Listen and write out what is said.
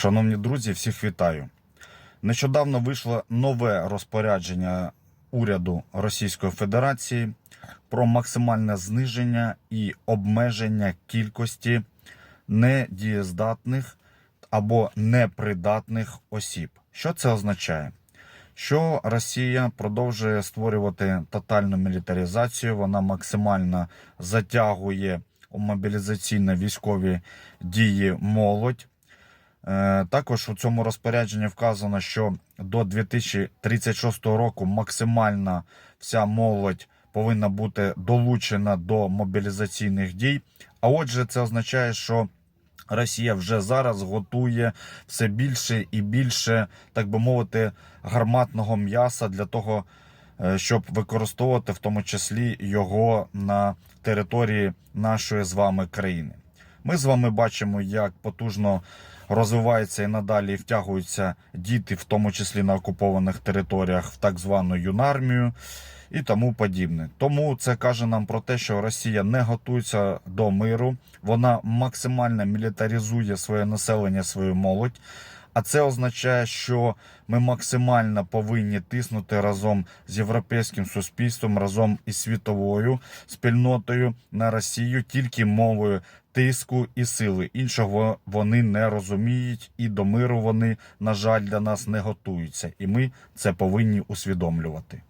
Шановні друзі, всіх вітаю. Нещодавно вийшло нове розпорядження уряду Російської Федерації про максимальне зниження і обмеження кількості недієздатних або непридатних осіб. Що це означає? Що Росія продовжує створювати тотальну мілітаризацію, вона максимально затягує у мобілізаційно-військові дії молодь. Е, Також у цьому розпорядженні вказано, що до 2036 року максимально вся молодь повинна бути долучена до мобілізаційних дій. А отже, це означає, що Росія вже зараз готує все більше і більше, так би мовити, гарматного м'яса для того, е, щоб використовувати в тому числі його на території нашої з вами країни. Ми з вами бачимо, як потужно розвиваються і надалі втягуються діти, в тому числі на окупованих територіях, в так звану юнармію і тому подібне. Тому це каже нам про те, що Росія не готується до миру, вона максимально мілітаризує своє населення, свою молодь. А це означає, що ми максимально повинні тиснути разом з європейським суспільством, разом із світовою спільнотою на Росію тільки мовою тиску і сили. Іншого вони не розуміють, і до миру вони, на жаль, для нас не готуються. І ми це повинні усвідомлювати.